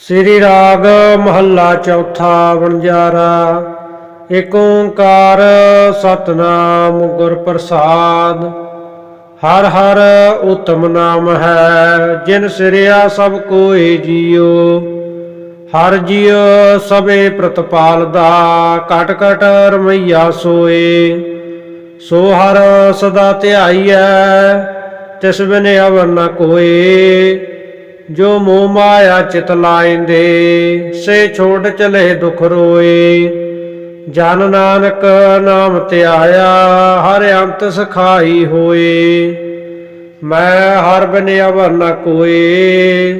ਸ੍ਰੀ ਰਾਗ ਮਹੱਲਾ ਚੌਥਾ ਵਣਜਾਰਾ ਏਕ ਓੰਕਾਰ ਸਤਨਾਮ ਗੁਰ ਪ੍ਰਸਾਦ। ਹਰ ਹਰ ਉਤਮ ਨਾਮ ਹੈ, ਜਿਨ ਸਿਰਿਆ ਸਭ ਕੋਏ ਜੀਉ ਹਰ ਜੀਉ ਸਭੇ ਪ੍ਰਤਪਾਲ ਦਾ ਕਟ ਕਟ ਰਮਈਆ ਸੋਏ। ਸੋ ਹਰ ਸਦਾ ਧਿਆਈਐ ਤਿਸ ਬਿਨ ਅਵਰ ਨ ਕੋਏ। ਜੋ ਮੋਹ ਮਾਇਆ ਚਿਤ ਲਾਇੰਦੇ, ਸੇ ਛੋੜ ਚਲੇ ਦੁਖ ਰੋਏ। ਜਨ ਨਾਨਕ ਨਾਮ ਧਿਆਇਆ, ਹਰ ਅੰਤ ਸਖਾਈ ਹੋਏ। ਮੈਂ ਹਰ ਬਿਨ ਅਵਰ ਨ ਕੋਏ,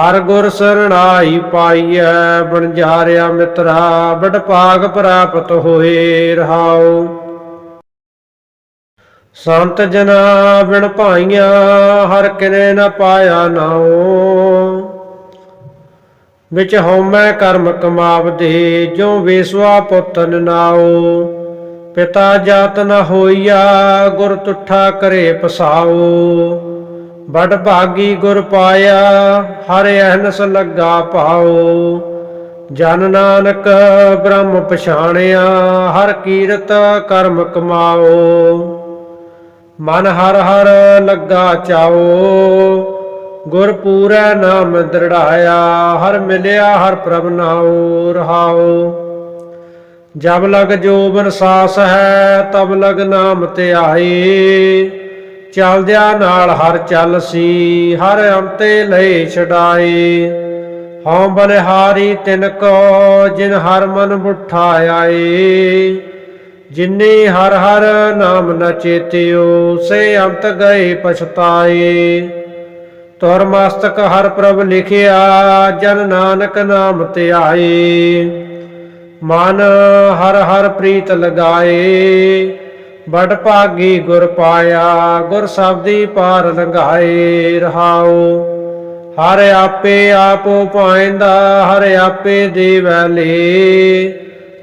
ਹਰ ਗੁਰ ਸਰਣਾਈ ਪਾਈਐ। ਬਣਜਾਰਿਆ ਮਿੱਤਰਾ ਬੜ ਭਾਗ ਪ੍ਰਾਪਤ ਹੋਏ ਰਹਾਉ। ਸੰਤ ਜਨਾ ਬਿਨ ਭਾਈਆਂ, ਹਰ ਕਿਨੇ ਨ ਪਾਇਆ ਨਾਉ। ਵਿੱਚ ਹਉਮੈ ਕਰਮ ਕਮਾਵਦੇ ਜੋ ਵੇਸਵਾ ਪੁੱਤਨ ਨਾਉ। ਪਿਤਾ ਜਾਤ ਨ ਹੋਈਆ, ਗੁਰ ਤੁਠਾ ਕਰੇ ਪਸਾਉ। ਬੜ ਭਾਗੀ ਗੁਰ ਪਾਇਆ, ਹਰ ਅਹਨਸ ਲੱਗਾ ਪਾਉ। ਜਨ ਨਾਨਕ ਬ੍ਰਹਮ ਪਛਾਣਿਆ, ਹਰ ਕੀਰਤ ਕਰਮ ਕਮਾਓ ਮਨ ਹਰ ਹਰ ਲੱਗਾ ਚਾਓ। ਗੁਰ ਪੂਰੈ ਨਾਮ ਦ੍ਰਿੜਾਇਆ, ਹਰ ਮਿਲਿਆ ਹਰ ਪ੍ਰਭ ਨਾਉ ਰਹਾਉ। ਜਬ ਲਗ ਜੋਬਨ ਸਾਸ ਹੈ, ਤਬ ਲਗ ਨਾਮ ਆਏ ਚਲਦਿਆਂ ਨਾਲ ਹਰ ਚੱਲ ਸੀ, ਹਰ ਅੰਤੇ ਲਏ ਛਡਾਏ ਹਉ ਬਲਿਹਾਰੀ ਤਿਨ ਕੋ, ਜਿਨ ਹਰ ਮਨ ਬੁੱਠਾ ਆਏ ਜਿਨੇ ਹਰ ਹਰ ਨਾਮ ਨ ਚੇਤਿਓ ਸੇ ਅੰਤ ਗਏ ਪਛਤਾਏ। ਤੁਰ ਮਸਤਕ ਹਰ ਪ੍ਰਭ ਲਿਖਿਆ, ਜਨ ਨਾਨਕ ਨਾਮ ਧਿਆਏ। ਮਨ ਹਰ ਹਰ ਪ੍ਰੀਤ ਲਗਾਏ ਬੜ ਭਾਗੀ ਗੁਰ ਪਾਇਆ, ਗੁਰ ਸਬਦੀ ਪਾਰ ਲੰਘਾਏ। ਰਹਾਉ, ਹਰ ਆਪੇ ਆਪੋ ਪਾਇੰਦਾ ਹਰ ਆਪੇ ਦੇਵੈ ਲੇ।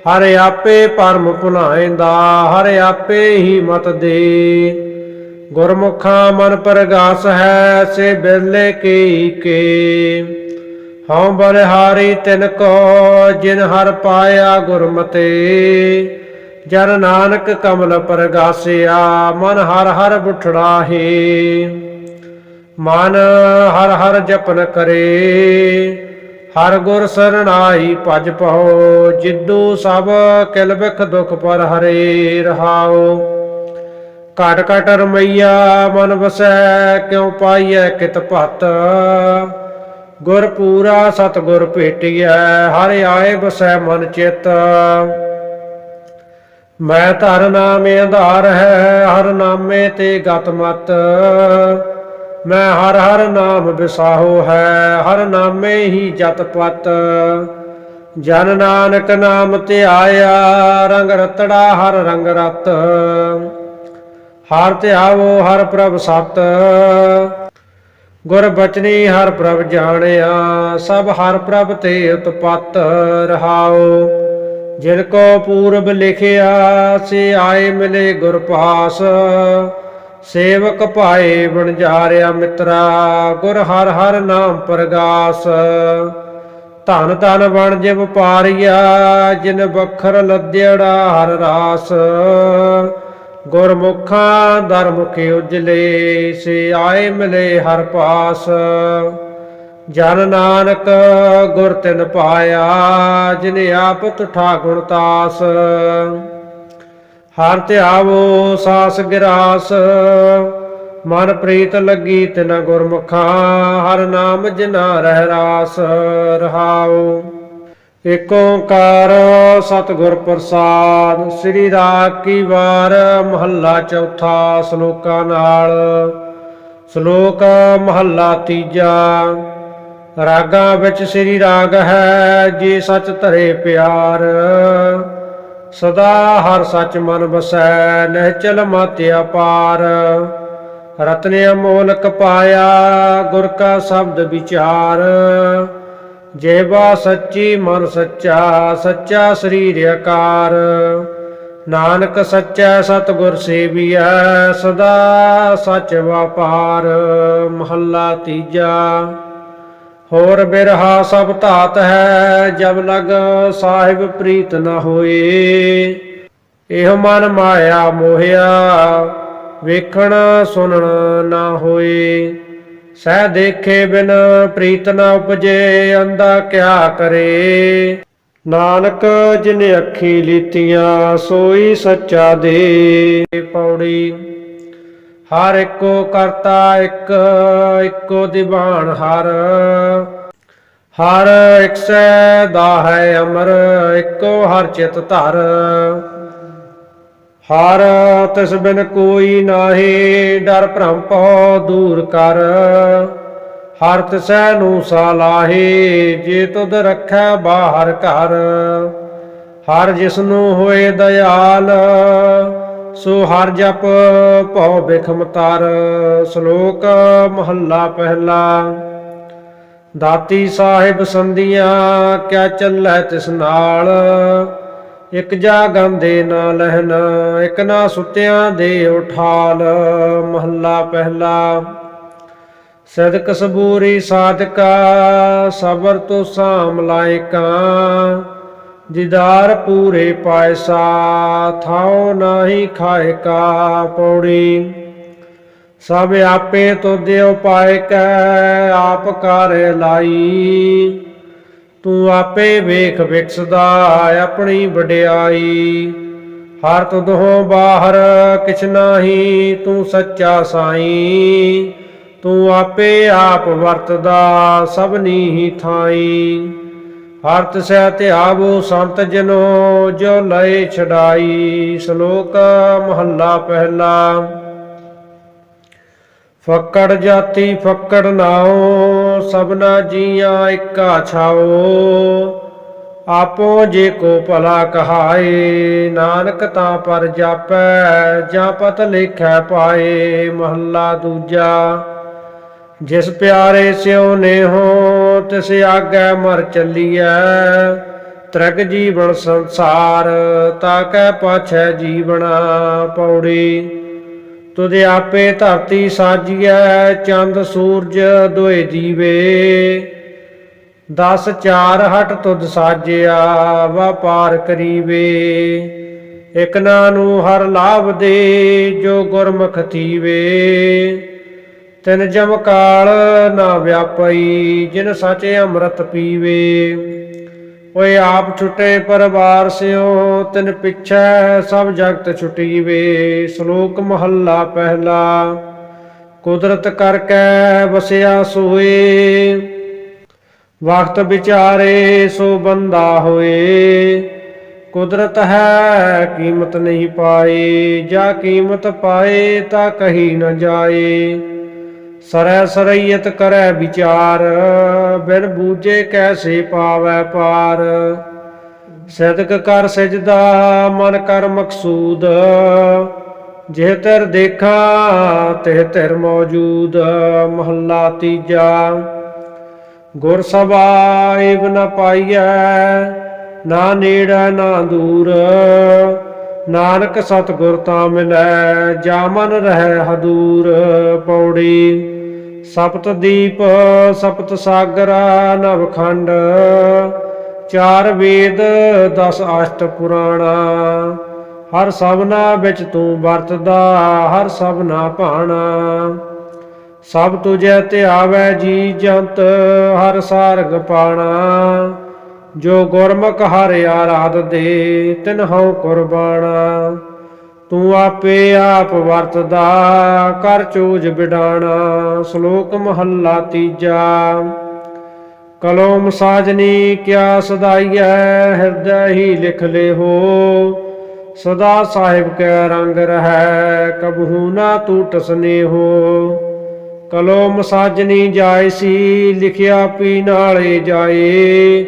ਹਰ ਆਪੇ ਪਰਮ ਭੁਲਾਇੰਦਾ ਹਰ ਆਪੇ ਹੀ ਮਤ ਦੇ। ਗੁਰਮੁਖਾਂ ਮਨ ਪ੍ਰਗਾਸ ਹੈ, ਸੇ ਬਿਰਲੇ ਕੀ ਕੇ। ਹਉ ਬਲਿਹਾਰੀ ਤਿਨ ਕੋ, ਜਿਨ ਹਰ ਪਾਇਆ ਗੁਰਮਤੇ। ਜਨ ਨਾਨਕ ਕਮਲ ਪ੍ਰਗਾਸਿਆ, ਮਨ ਹਰ ਹਰ ਬੁਠੜਾ ਹੈ। ਮਨ ਹਰ ਹਰ ਜਪਨ ਕਰੇ। ਹਰ ਗੁਰ ਸਰਣਾਈ ਭਜ ਪਹੋ ਜਿੱਦੂ ਸਭ ਕਿਲ ਬਿਖ ਦੁਖ ਪਰ ਹਰੇ ਰਹਾਉ। ਘਟ ਘਟ ਰਮਈਆ ਮਨ ਵਸੈ, ਕਿਉ ਪਾਈਐ ਕਿਤ ਭਤ। ਗੁਰ ਪੂਰਾ ਸਤ ਗੁਰ ਭੇਟਿਐ, ਹਰ ਆਏ ਵਸੈ ਮਨ ਚਿਤ। ਮੈਂ ਧਰ ਨਾਮੇ ਆਧਾਰ ਹੈ, ਹਰ ਨਾਮੇ ਤੇ ਗਤ ਮਤ। ਮੈਂ ਹਰ ਹਰ ਨਾਮ ਵਿਸਾਹੋ ਹੈ, ਹਰ ਨਾਮੇ ਹੀ ਜਤ ਪਤ। ਜਨ ਨਾਨਕ ਨਾਮ ਤੇ ਆਇਆ, ਰੰਗ ਰਤੜਾ ਹਰ ਰੰਗ ਰਤ। ਹਰ ਆਵੋ ਹਰ ਪ੍ਰਭ ਸਤ। ਗੁਰ ਬਚਨੀ ਹਰ ਪ੍ਰਭ ਜਾਣਿਆ, ਸਭ ਹਰ ਪ੍ਰਭ ਤੇ ਉਤਪਤ ਰਹਾਉ। ਜਿਨ ਕੋ ਪੂਰਬ ਲਿਖਿਆ, ਸੇ ਆਏ ਮਿਲੇ ਗੁਰ ਪਾਸ। ਸੇਵਕ ਭਾਏ ਬਣਜਾਰਿਆ ਮਿੱਤਰਾ, ਗੁਰ ਹਰ ਹਰ ਨਾਮ ਪ੍ਰਗਾਸ। ਧਨ ਧਨ ਬਣ ਜਿਵ ਪਾਰਿਆ, ਜਿਨ ਬਖਰ ਲੱਦੜਾ ਹਰ ਰਾਸ। ਗੁਰਮੁਖਾਂ ਦਰਮੁਖੇ ਉਜਲੇ, ਸੇ ਆਏ ਮਿਲੇ ਹਰ ਪਾਸ। ਜਨ ਨਾਨਕ ਗੁਰ ਤਿਨ ਪਾਇਆ, ਜਿਨ ਆਪ ਤੁਠਾ ਗੁਣਤਾਸ ਹਰ ਧਿਆਵੋ ਸਾਸ ਗਿਰਾਸ, ਮਨ ਪ੍ਰੀਤ ਲੱਗੀ ਤਿਨ ਗੁਰਮੁਖਾਂ, ਹਰ ਨਾਮ ਜਿਨਾ ਰਹਿ ਰਾਸ ਰਹਾਉ। ਏਕ ਓੰਕਾਰ ਸਤਿਗੁਰ ਪ੍ਰਸਾਦ, ਸ੍ਰੀ ਰਾਗ ਕੀ ਵਾਰ, ਮਹੱਲਾ ਚੌਥਾ ਸ਼ਲੋਕਾਂ ਨਾਲ। ਸ਼ਲੋਕ ਮਹੱਲਾ ਤੀਜਾ, ਰਾਗਾਂ ਵਿੱਚ ਸ੍ਰੀ ਰਾਗ ਹੈ, ਜੀ ਸਚ ਧਰੇ ਪਿਆਰ। ਸਦਾ ਹਰ ਸੱਚ ਮਨ ਵਸੈ, ਨਹਿਚਲ ਮਤਿ ਅਪਾਰ। ਰਤਨ ਅਮੋਲਕ ਪਾਇਆ ਗੁਰ ਕਾ ਸ਼ਬਦ ਵਿਚਾਰ। ਜੇਵਾ ਸੱਚੀ ਮਨ ਸੱਚਾ ਸੱਚਾ ਸਰੀਰ ਆਕਾਰ। ਨਾਨਕ ਸੱਚਾ ਸਤਿਗੁਰ ਸੇਵੀਐ, ਸਦਾ ਸੱਚ ਵਪਾਰ। ਮਹੱਲਾ ਤੀਜਾ। ਹੋਰ ਬਿਰਹਾ ਸਭ ਧਾਤ ਹੈ, ਜਬ ਲਗ ਸਾਹਿਬ ਪ੍ਰੀਤ ਨ ਹੋਏ। ਇਹ ਮਨ ਮਾਇਆ ਮੋਹਿਆ, ਵੇਖਣ ਸੁਣਨ ਨਾ ਹੋਏ। ਸਹਿ ਦੇਖੇ ਬਿਨ ਪ੍ਰੀਤ ਨਾ ਉਪਜੇ ਅੰਦਾ ਕਿਆ ਕਰੇ। ਨਾਨਕ ਜਿਨ ਅੱਖੀ ਲੀਤੀਆਂ, ਸੋਈ ਸੱਚਾ ਦੇ ਪੌੜੀ। ਹਰ ਇੱਕੋ ਕਰਤਾ ਇੱਕ, ਇੱਕੋ ਦਿਵਾਨ ਹਰ। ਹਰ ਇੱਕ ਸੈ ਦਾ ਹੈ ਅਮਰ, ਇੱਕੋ ਹਰ ਚਿਤ ਧਰ। ਹਰ ਤਿਸ ਬਿਨ ਕੋਈ ਨਾਹੀ, ਡਰ ਭ੍ਰਮ ਪਉ ਦੂਰ ਕਰ। ਹਰ ਤਿਸੈ ਨੂੰ ਸਾਲਾਹੀ ਜੇ ਤੁਧ ਰੱਖੈ ਬਾਹਰ ਘਰ। ਹਰ ਜਿਸ ਨੂੰ ਹੋਏ ਦਇਆਲ ਸੋ ਹਰ ਜਪ ਭਉ ਬਿਖਮ ਤਰ, ਸ਼ਲੋਕ ਮਹੱਲਾ ਪਹਿਲਾ। ਦਾਤੀ ਸਾਹਿਬ ਸੰਧੀਆਂ, ਕਿਆ ਚੱਲੈ ਤਿਸ ਨਾਲ? ਇਕ ਜਾ ਗੰਦੇ ਨਾ ਲਹਿਨ ਇਕ ਨਾ ਸੁਤਿਆਂ ਦੇ ਉਠਾਲ, ਮਹੱਲਾ ਪਹਿਲਾ। ਸਦਕ ਸਬੂਰੀ ਸਾਦਕਾ ਸਬਰ ਤੋ ਸਾਮ ਲਾਇਕਾ। ਦੀਦਾਰ ਪੂਰੇ ਪਾਇਸਾ, ਥਾਉ ਨਾਹੀ ਖਾਏ ਕਾ ਪੌੜੀ। ਸਭ ਆਪੇ ਤੋ ਦਿਓ ਪਾਏ ਕੈ, ਆਪ ਕਰ ਲਾਈ। ਤੂੰ ਆਪੇ ਵੇਖ ਵਿਕਸਦਾ, ਆਪਣੀ ਵਡਿਆਈ। ਹਰ ਤੁਧੋਂ ਬਾਹਰ, ਕਿਛ ਨਾਹੀ ਤੂੰ ਸੱਚਾ ਸਾਈ। ਤੂੰ ਆਪੇ ਆਪ ਵਰਤਦਾ ਸਭਨੀ ਹੀ ਥਾਈ। ਹਰ ਤਿਸੈ ਧਿਆਵੋ ਸੰਤ ਜਨੋ, ਜੋ ਲਏ ਛਡਾਈ, ਸ਼ਲੋਕ ਮਹੱਲਾ ਪਹਿਲਾ। ਫੱਕੜ ਜਾਤੀ ਫੱਕੜ ਨਾਉ, ਸਭਨਾ ਜੀਆਂ ਇੱਕਾ ਛਾਓ ਆਪੋ ਜੇ ਕੋ ਭਲਾ ਕਹਾਏ, ਨਾਨਕ ਤਾਂ ਪਰ ਜਾਪੈ ਜਾਂ ਪਤ ਲਿਖੈ ਪਾਏ, ਮਹੱਲਾ ਦੂਜਾ। ਜਿਸ ਪਿਆਰੇ ਸਿਉ ਨੇ ਹੋ ਤਿਸ ਆਗੈ ਮਰ ਚੱਲੀਐ। ਤਰਗ ਜੀਵਨ ਸੰਸਾਰ ਤਾ ਕੈ ਪਾਛੈ ਜੀਵਣਾ ਪੌੜੀ। ਤੁਧ ਆਪੇ ਧਰਤੀ ਸਾਜੀਐ, ਚੰਦ ਸੂਰਜ ਦੋਏ ਦੀਵੇ ਦਸ ਚਾਰ ਹਟ ਤੁਧ ਸਾਜਿਆ ਵਪਾਰ ਕਰੀਵੇ। ਇਕ ਨੂੰ ਹਰ ਲਾਭ ਦੇ ਜੋ ਗੁਰਮੁਖ ਥੀਵੇ। ਤਿਨ ਜਮ ਕਾਲ ਨਾ ਵਿਆਪਈ, ਜਿਨ ਸਚੇ ਅੰਮ੍ਰਿਤ ਪੀਵੇ। ਓਏ ਆਪ ਛੁਟੇ ਪਰਵਾਰ ਸਿਓ, ਤਿਨ ਪਿਛੈ ਸਭ ਜਗਤ ਛੁਟੀਵੇ। ਸ਼ਲੋਕ ਮਹੱਲਾ ਪਹਿਲਾ, ਕੁਦਰਤ ਕਰਕੇ ਵਸਿਆ ਸੋਏ। ਵਕਤ ਵਿਚਾਰੇ ਸੋ ਬੰਦਾ ਹੋਏ। ਕੁਦਰਤ ਹੈ ਕੀਮਤ ਨਹੀਂ ਪਾਏ, ਜਾਂ ਕੀਮਤ ਪਾਏ ਤਾਂ ਕਹੀ ਨਾ ਜਾਏ। ਸਰੈ ਸਰਈਤ ਕਰੈ ਵਿਚਾਰ, ਬਿਨ ਬੂਝੇ ਕੈਸੇ ਪਾਵੈ ਪਾਰ। ਸਦਕ ਕਰ ਸਜਦਾ, ਮਨ ਕਰ ਮਕਸੂਦ। ਜੇ ਤੇਰ ਦੇਖਾਂ ਤੇ ਤਰ ਮੌਜੂਦ। ਮਹੱਲਾ ਤੀਜਾ, ਗੁਰ ਸਭਾ ਏਵ ਨ ਪਾਈਐ, ਨਾ ਨੇੜਾ ਨਾ ਦੂਰ। ਨਾਨਕ ਸਤਿਗੁਰ ਤਾਂ ਮਿਲੈ ਜਾ ਮਨ ਰਹਿ ਹਦੂਰ ਪੌੜੀ। ਸਪਤ ਦੀਪ, ਸਪਤ ਸਾਗਰਾ, ਨਵਖੰਡ। ਚਾਰ ਵੇਦ, ਦਸ ਅਸ਼ਟ ਪੁਰਾਣਾ। ਹਰ ਸਭਨਾ ਵਿੱਚ ਤੂੰ ਵਰਤਦਾ, ਹਰ ਸਭਨਾ ਭਾਣਾ। ਸਭ ਤੁਝੈ ਧਿਆਵੈ ਜੀ ਜੰਤ, ਹਰ ਸਾਰਗ ਪਾਣਾ। ਜੋ ਗੁਰਮੁਖ ਹਰਿ ਆਰਾਧ ਦੇ ਤਿਨ ਹਉ ਕੁਰਬਾਨਾ। ਤੂੰ ਆਪੇ ਆਪ ਵਰਤਦਾ, ਕਰ ਚੂਜ ਬਿਡਾਣਾ ਸ਼ਲੋਕ ਮਹੱਲਾ ਤੀਜਾ। ਕਲੋਮ ਸਾਜਨੀ, ਕਿਆ ਸਦਾਈਐ, ਹਿਰਦੈ ਹੀ ਲਿਖ ਲੈ ਹੋ ਸਦਾ ਸਾਹਿਬ ਕੈ ਰੰਗ ਰਹੈ, ਕਬਹੂ ਨਾ ਟੂਟ ਸਨੇਹੋ। ਕਲੋਮ ਸਾਜਨੀ ਜਾਏ ਸੀ, ਲਿਖਿਆ ਪੀ ਨਾਲੇ ਜਾਏ।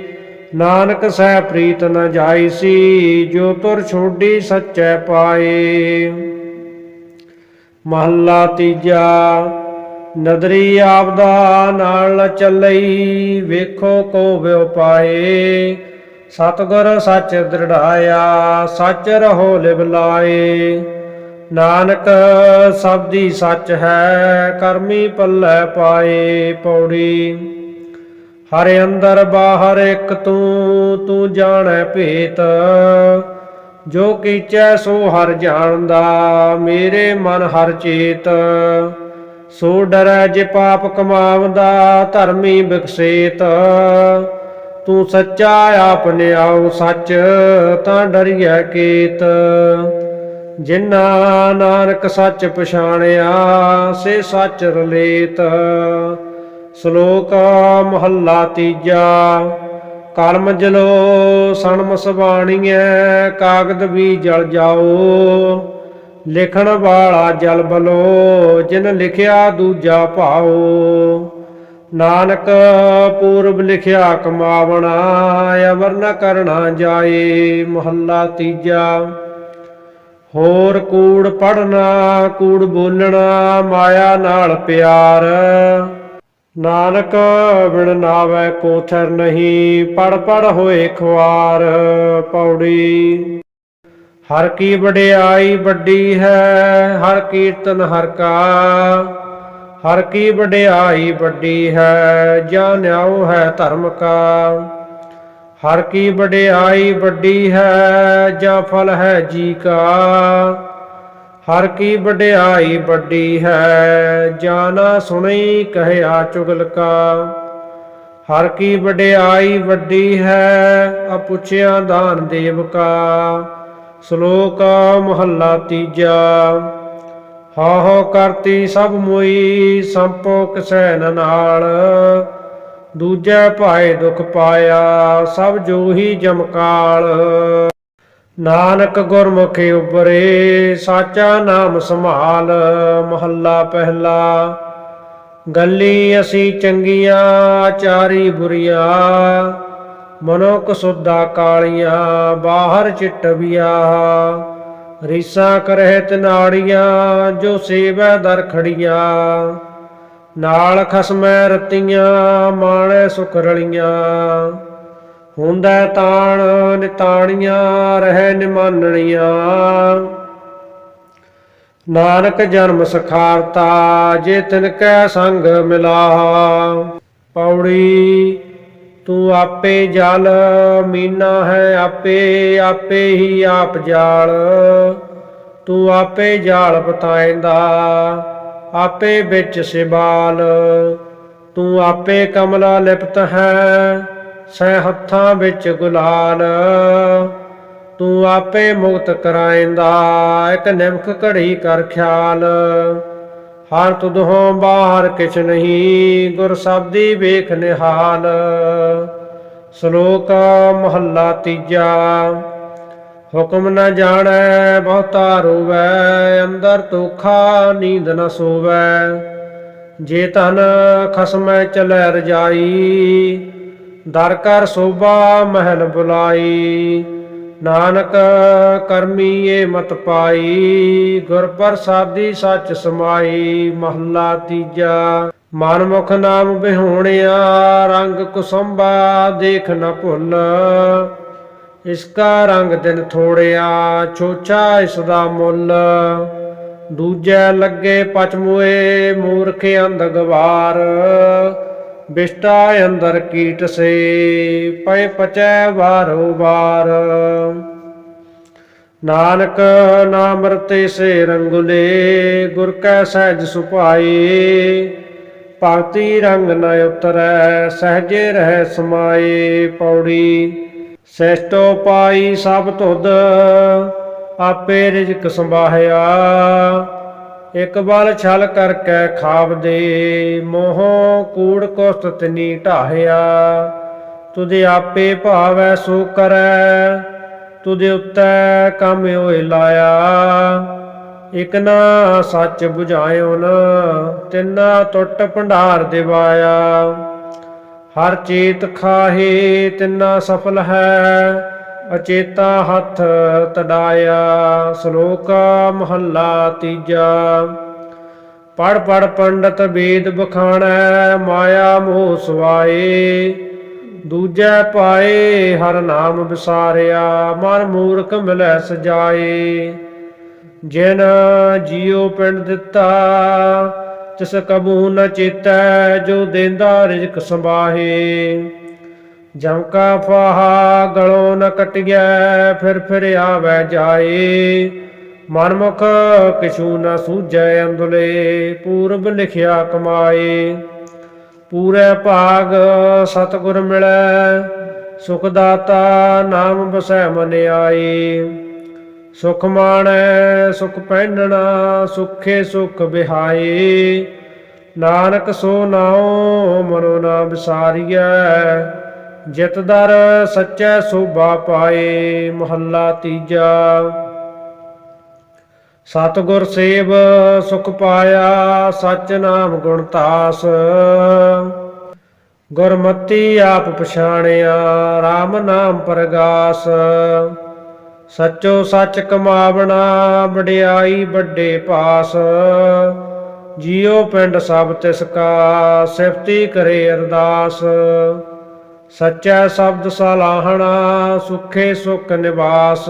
ਨਾਨਕ ਸਹਿ ਪ੍ਰੀਤ ਨ ਜਾਈ ਸੀ, ਜੋ ਤੁਰ ਛੋਡੀ ਸੱਚੈ ਪਾਏ। ਮਹੱਲਾ ਤੀਜਾ, ਨਦਰੀ ਆਪਦਾ ਨਾਲ ਚੱਲਈ, ਵੇਖੋ ਕੋ ਵਿਉ ਪਾਏ। ਸਤਗੁਰ ਸੱਚ ਦ੍ਰਿੜਾਇਆ, ਸੱਚ ਰਹੋ ਲਿਵ ਲਾਏ। ਨਾਨਕ ਸਬਦੀ ਸੱਚ ਹੈ, ਕਰਮੀ ਪੱਲੇ ਪਾਏ ਪੌੜੀ। ਹਰ ਅੰਦਰ ਬਾਹਰ ਇੱਕ ਤੂੰ ਤੂੰ ਜਾਣੈ ਭੇਤ। ਜੋ ਕੀਚੈ ਸੋ ਹਰ ਜਾਣਦਾ, ਮੇਰੇ ਮਨ ਹਰ ਚੇਤ। ਸੋ ਡਰੈ ਜੇ ਪਾਪ ਕਮਾਵਦਾ, ਧਰਮੀ ਬਿਕਸੇਤ। ਤੂੰ ਸੱਚਾ ਆਪਨੇ ਆਉ ਸੱਚ, ਤਾਂ ਡਰੀਐ ਕੀਤ। ਜਿਨਾ ਨਾਨਕ ਸੱਚ ਪਛਾਣਿਆ, ਸੇ ਸੱਚ ਰਲੇਤ। ਸ਼ਲੋਕ ਮਹੱਲਾ ਤੀਜਾ, ਕਰਮ ਜਲੋ ਸਣਮ ਸਬਾਣੀਐ ਕਾਗਦ ਵੀ ਜਲ ਜਾਓ। ਲਿਖਣ ਵਾਲਾ ਜਲ ਬਲੋ, ਜਿਨ ਲਿਖਿਆ ਦੂਜਾ ਭਾਓ। ਨਾਨਕ ਪੂਰਬ ਲਿਖਿਆ ਕਮਾਵਣਾ, ਅਵਰ ਨ ਕਰਨਾ ਜਾਏ, ਮਹੱਲਾ ਤੀਜਾ। ਹੋਰ ਕੂੜ ਪੜਨਾ ਕੂੜ ਬੋਲਣਾ, ਮਾਇਆ ਨਾਲ ਪਿਆਰ। ਨਾਨਕ ਬਿਨ ਨਾਵੇ ਕੋਥਰ ਨਹੀਂ ਪੜ ਪੜ ਹੋਏ ਖੁਆਰ ਪੌੜੀ। ਹਰ ਕੀ ਵਡਿਆਈ ਵੱਡੀ ਹੈ, ਹਰ ਕੀਰਤਨ ਹਰ ਕਾ। ਹਰ ਕੀ ਵਡਿਆਈ ਵੱਡੀ ਹੈ ਜਾਣਿਆਓ ਹੈ ਧਰਮ ਕਾ। ਹਰ ਕੀ ਵਡਿਆਈ ਵੱਡੀ ਹੈ, ਜਾਂ ਫਲ ਹੈ ਜੀ ਕਾ। ਹਰ ਕੀ ਵਡਿਆਈ ਵੱਡੀ ਹੈ, ਜਾਣਾ ਸੁਣੀ ਕਹਿਆ ਚੁਗਲ ਕਾ ਹਰ ਕੀ ਵਡਿਆਈ ਵੱਡੀ ਹੈ, ਅਪੁੱਛਿਆ ਦਾਨ ਦੇਵ ਕਾ ਸ਼ਲੋਕ ਮਹੱਲਾ ਤੀਜਾ ਹਾ ਹੋ ਕਰਤੀ ਸਭ ਮੋਈ, ਸੰਪੋ ਕਿਸੈ ਨਾਲ। ਦੂਜੇ ਭਾਏ ਦੁਖ ਪਾਇਆ, ਸਭ ਜੋਹੀ ਜਮਕਾਲ। ਨਾਨਕ ਗੁਰਮੁਖੇ ਉਪਰੇ ਸਾਚਾ ਨਾਮ ਸੰਭਾਲ, ਮਹੱਲਾ ਪਹਿਲਾ। ਗੱਲੀ ਅਸੀਂ ਚੰਗੀਆਂ, ਆਚਾਰੀ ਬੁਰੀਆਂ, ਮਨੁੱਖ ਸੁੱਧਾ ਕਾਲੀਆਂ, ਬਾਹਰ ਚਿੱਟਵੀਆਂ ਰੀਸਾਂ ਕਰਹਿਤ ਨਾੜੀਆਂ, ਜੋ ਸੇਵੈ ਦਰ ਖੜੀਆਂ। ਨਾਲ ਖਸਮੈ ਰਤੀਆਂ, ਮਾਣੈ ਸੁਖ ਰਲੀਆਂ। ਹੁੰਦਾ ਤਾਣ, ਨਿਤਾਣੀਆਂ, ਰਹਿ ਨਿਮਾਨਣੀਆਂ। ਨਾਨਕ ਜਨਮ ਸਖਾਰਤਾ, ਜੇ ਤਿਨ ਕੈ ਸੰਗ ਮਿਲਾ ਪੌੜੀ, ਤੂੰ ਆਪੇ ਜਲ, ਮੀਨਾ ਹੈ ਆਪੇ ਆਪੇ ਹੀ ਆਪ ਜਾਲ। ਤੂੰ ਆਪੇ ਜਾਲ ਬਤਾਏਂਦਾ, ਆਪੇ ਵਿੱਚ ਸਿਬਾਲ। ਤੂੰ ਆਪੇ ਕਮਲਾ ਲਿਪਤ ਹੈ ਸੈ ਹੱਥਾਂ ਵਿੱਚ ਗੁਲਾਲ। ਤੂੰ ਆਪੇ ਮੁਕਤ ਕਰਾਏਂਦਾ, ਇੱਕ ਨਿਮਕ ਘੜੀ ਕਰ ਖਿਆਲ। ਹਰ ਤੁਧੋਂ ਬਾਹਰ ਕਿਛ ਨਹੀਂ, ਗੁਰ ਸਬਦੀ ਵੇਖ ਨਿਹਾਲ। ਸ਼ਲੋਕ ਮਹੱਲਾ ਤੀਜਾ, ਹੁਕਮ ਨਾ ਜਾਣੈ, ਬਹੁਤਾ ਰੋਵੈ, ਅੰਦਰ ਤੋਖਾ ਨੀਂਦ ਨਾ ਸੋਵੈ। ਜੇ ਤਨ ਖਸਮੈ ਚਲੈ ਰਜਾਈ ਦਰ ਕਰ ਸੋਭਾ ਮਹਿਲ ਬੁਲਾਈ। ਨਾਨਕ ਕਰਮੀ ਏ ਮਤ ਪਾਈ। ਗੁਰ ਪ੍ਰਸਾਦੀ ਸੱਚ ਸਮਾਈ। ਮਹੱਲਾ ਤੀਜਾ। ਮਨ ਮੁਖ ਨਾਮ ਬਿਹੋਣਿਆ। ਰੰਗ ਕੁਸੰਬਾ ਦੇਖ ਨ ਭੁੱਲ। ਇਸ ਕਾ ਰੰਗ ਦਿਨ ਥੋੜਿਆ। ਛੋਛਾ ਇਸ ਦਾ ਮੁੱਲ। ਦੂਜੈ ਲੱਗੇ ਪਚਮੂਏ ਮੂਰਖ ਅੰਧ ਗਵਾਰ। ਬਿਸ਼ਟਾ ਅੰਦਰ ਕੀਟ ਸੇ, ਪਏ ਪਚੈ ਵਾਰੋ ਵਾਰ। ਨਾਨਕ ਨਾਮ ਰਤੇ ਸੇ ਰੰਗੁਲੇ, ਗੁਰ ਕੈ ਸਹਿਜ ਸੁਭਾਈ। ਭਗਤੀ ਰੰਗ ਨ ਉਤਰੈ, ਸਹਜੇ ਰਹਿ ਸਮਾਏ ਪੌੜੀ ਸ੍ਰੇਸ਼ਟੋ ਪਾਈ ਸਭ ਤੁਧ, ਆਪੇ ਰਿਜਕ ਸੰਭਾਹਿਆ। ਇਕ ਬਲ ਛਲ ਕਰਕੇ ਖਾਵਦੇ ਮੋਹ ਕੂੜ ਕੁਸਤ ਤਨੀ ਢਾਹਿਆ। ਤੁਦੇ ਆਪੇ ਭਾਵੈ ਸੋ ਕਰੈ ਤੁਦੇ ਉੱਤੇ ਕੰਮ ਹੋਏ ਲਾਇਆ। ਇਕ ਨਾ ਸੱਚ 부ਝਾਇਓ ਨਾ, ਤਿੰਨਾ ਟੁੱਟ ਭੰਡਾਰ ਦਿਵਾਇਆ। ਹਰ ਚੇਤ ਖਾਹੇ, ਤਿੰਨਾ ਸਫਲ ਹੈ ਅਚੇਤਾ ਹੱਥ ਤਡਾਇਆ, ਸ਼ਲੋਕ ਮਹੱਲਾ ਤੀਜਾ। ਪੜ ਪੜ ਪੰਡਤ ਵੇਦ ਬਖਾਣੈ, ਮਾਇਆ ਮੋਹ ਸਵਾਏ ਦੂਜੈ ਪਾਏ, ਹਰ ਨਾਮ ਵਿਸਾਰਿਆ, ਮਨ ਮੂਰਖ ਮਿਲੈ ਸਜਾਏ। ਜਿਨ ਜੀਉ ਪਿੰਡ ਦਿੱਤਾ, ਤਿਸ ਕਬੂ ਨ ਚੇਤੈ, ਜੋ ਦੇਂਦਾ ਰਿਜ਼ਕ ਸੰਭਾਹੇ। ਜਮਕਾ ਫਾਹਾ ਗਲੋਂ ਨ ਕਟਿਐ, ਫਿਰ ਫਿਰ ਆਵੈ ਜਾਏ। ਮਨਮੁਖ ਕਿਛੂ ਨ ਸੂਝੈ ਅੰਦੁਲੇ ਪੂਰਬ ਲਿਖਿਆ ਕਮਾਏ। ਪੂਰੇ ਭਾਗ ਸਤਿਗੁਰ ਮਿਲੈ, ਸੁਖ ਦਾਤਾ ਨਾਮ ਬਸੈ ਮਨ ਆਈ ਸੁਖ ਮਾਣੈ, ਸੁਖ ਪਹਿਨਣਾ, ਸੁਖੇ ਸੁਖ ਬਿਹਾਈ ਨਾਨਕ ਸੋ ਨਾਉ, ਮਨੋ ਨਾ ਵਿਸਾਰੀਐ ਜਿਤ ਦਰ ਸੱਚੈ ਸੋਭਾ ਪਾਏ, ਮਹੱਲਾ ਤੀਜਾ। ਸਤਿਗੁਰ ਸੇਵ ਸੁਖ ਪਾਇਆ, ਸਚ ਨਾਮ ਗੁਣ ਤਾਸ। ਗੁਰਮਤੀ ਆਪ ਪਛਾਣਿਆ RAM ਨਾਮ ਪ੍ਰਗਾਸ। ਸੱਚੋ ਸੱਚ ਕਮਾਵਣਾ, ਵਡਿਆਈ ਵੱਡੇ ਪਾਸ। ਜੀਉ ਪਿੰਡ ਸਭ ਤਿਸ ਕਾ, ਸਿਫਤੀ ਕਰੇ ਅਰਦਾਸ। ਸੱਚਾ ਸ਼ਬਦ ਸਲਾਹਣਾ, ਸੁਖੇ ਸੁਖ ਨਿਵਾਸ।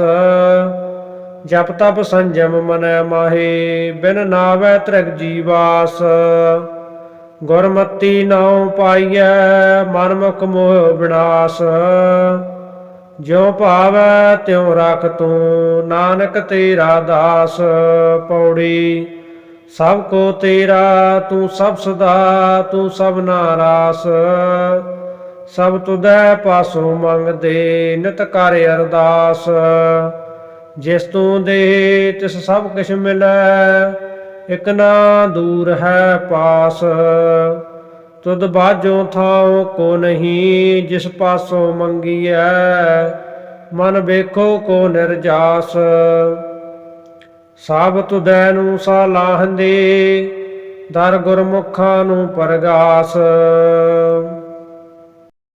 ਜਪ ਤਪ ਸੰਜਮ ਮਨੈ ਮਾਹੇ, ਬਿਨ ਨਾਵੈ ਤ੍ਰਿਗ ਜੀਵਾਸ। ਗੁਰਮਤੀ ਨਾਉ ਪਾਈਐ, ਮਨਮੁਖ ਮੋਹ ਵਿਨਾਸ਼ ਜਿਉ ਭਾਵੈ, ਤਿਉ ਰਖ ਤੂੰ, ਨਾਨਕ ਤੇਰਾ ਦਾਸ। ਪੌੜੀ, ਸਭ ਕੋ ਤੇਰਾ, ਤੂੰ ਸਭ ਸਦਾ, ਤੂੰ ਸਭ ਨਾਰਾਸ ਸਭ ਤੁਧੈ ਪਾਸੋਂ ਮੰਗਦੇ ਨਿਤ ਕਰ ਅਰਦਾਸ। ਜਿਸ ਤੂੰ ਦੇ ਤਿਸ ਸਭ ਕਿਛ ਮਿਲੈ, ਇਕ ਨਾ ਦੂਰ ਹੈ ਪਾਸ। ਤੁਧ ਬਾਝੋਂ ਥਾਉ ਕੋ ਨਹੀਂ, ਜਿਸ ਪਾਸੋਂ ਮੰਗੀਐ, ਮਨ ਵੇਖੋ ਕੋ ਨਿਰਜਾਸ। ਸਭ ਤੁਧੈ ਨੂੰ ਸਲਾਹੰਦੇ, ਦਰ ਗੁਰਮੁਖਾਂ ਨੂੰ ਪਰਗਾਸ।